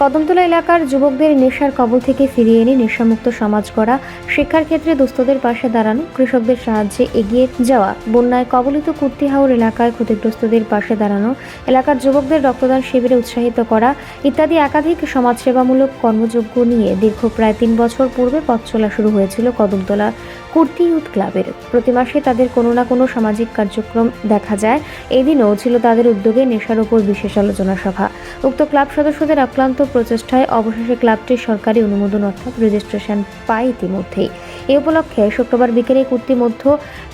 কদমতলা এলাকার যুবকদের নেশার কবল থেকে ফিরিয়ে এনে নেশামুক্ত সমাজ গড়া শিক্ষার ক্ষেত্রে দুস্থদের পাশে দাঁড়ানো কৃষকদের সাহায্যে এগিয়ে যাওয়া বন্যায় কবলিত কুর্তিহাউর এলাকায় ক্ষতিগ্রস্তদের পাশে দাঁড়ানো, এলাকার যুবকদের রক্তদান শিবিরে উৎসাহিত করা ইত্যাদি একাধিক সমাজসেবামূলক কর্মযোগ্য নিয়ে দীর্ঘ প্রায় তিন বছর পূর্বে পথ চলা শুরু হয়েছিল কদমতলা কুর্তি ইউথ ক্লাবের। প্রতি মাসে তাদের কোনো না কোনো সামাজিক কার্যক্রম দেখা যায়। এদিনও ছিল তাদের উদ্যোগে নেশার ওপর বিশেষ আলোচনা সভা। উক্ত ক্লাব সদস্যদের অক্লান্ত প্রচেষ্টায় অবশেষে ক্লাবটির সরকারি অনুমোদন অর্থাৎ রেজিস্ট্রেশন পায় ইতিমধ্যেই। এই উপলক্ষে শুক্রবার বিকেলে কুর্তি মধ্য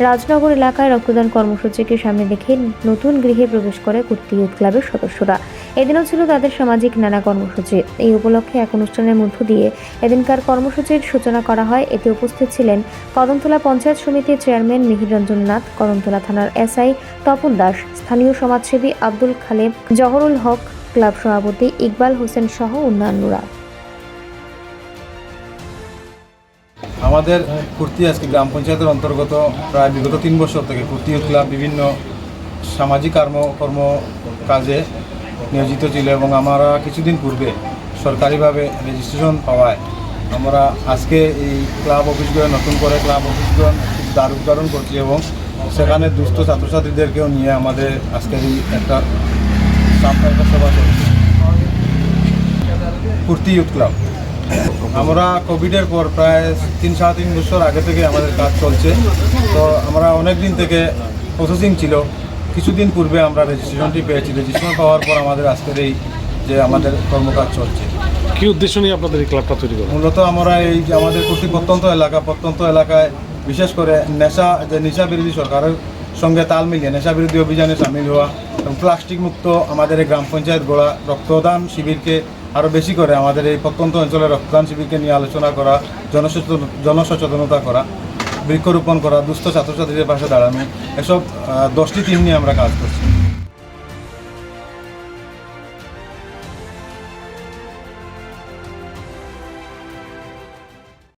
রাজনগর এলাকায় রক্তদান কর্মসূচিকে সামনে রেখে নতুন গৃহে প্রবেশ করে কুর্তি ইউথ ক্লাবের সদস্যরা। এদিনও ছিল তাদের সামাজিক নানা কর্মসূচি। এই উপলক্ষে এক অনুষ্ঠানের মধ্য দিয়ে এদিনকার কর্মসূচির সূচনা করা হয়। এতে উপস্থিত ছিলেন কদমতলা পঞ্চায়েত সমিতির চেয়ারম্যান মিহির রঞ্জন নাথ কদমতলা থানার এসআই তপন দাস, স্থানীয় সমাজসেবী আব্দুল খালেব জহরুল হক ক্লাব সভাপতি ইকবাল হোসেন সহ অন্যান্যরা। আমাদের কুর্তি আজকে গ্রাম পঞ্চায়েতের অন্তর্গত প্রায় বিগত তিন বছর থেকে কুর্তি ক্লাব বিভিন্ন সামাজিক কর্ম কর্ম কাজে নিয়োজিত ছিল এবং আমরা কিছুদিন পূর্বে সরকারিভাবে রেজিস্ট্রেশন পাওয়ায় আমরা আজকে এই ক্লাব অফিসগুলো, নতুন করে ক্লাব অফিসগুলো উদ্ঘাটন করছি এবং সেখানে দুস্থ ছাত্রছাত্রীদেরকেও নিয়ে আমাদের আজকের এই একটা কুর্তি ইউথ ক্লাব আমরা কোভিডের পর প্রায় তিন সাড়ে তিন বছর আগে থেকে আমাদের কাজ চলছে। তো আমরা অনেক দিন থেকে প্রসেসিং ছিল। কিছুদিন পূর্বে আমরা রেজিস্ট্রেশনটি পেয়েছি। রেজিস্ট্রেশন পাওয়ার পর আমাদের আজকের এই যে আমাদের কর্মকাজ চলছে। কি উদ্দেশ্য নিয়ে আপনাদের এই ক্লাবটা তৈরি করা? মূলত আমরা এই যে আমাদের প্রতি প্রত্যন্ত এলাকা প্রত্যন্ত এলাকায় বিশেষ করে নেশা যে নেশা বিরোধী সরকারের সঙ্গে তাল মিলিয়ে নেশা বিরোধী অভিযানে সামিল হওয়া এবং প্লাস্টিক মুক্ত আমাদের এই গ্রাম পঞ্চায়েত গোড়া রক্তদান শিবিরকে আরও বেশি করে আমাদের এই প্রত্যন্ত অঞ্চলে রক্তদান শিবিরকে নিয়ে আলোচনা করা, জনসচেতন জনসচেতনতা করা, বৃক্ষরোপণ করা, দুস্থ ছাত্রছাত্রীদের পাশে দাঁড়ানো, এসব দশটি টিম নিয়ে আমরা কাজ করছি।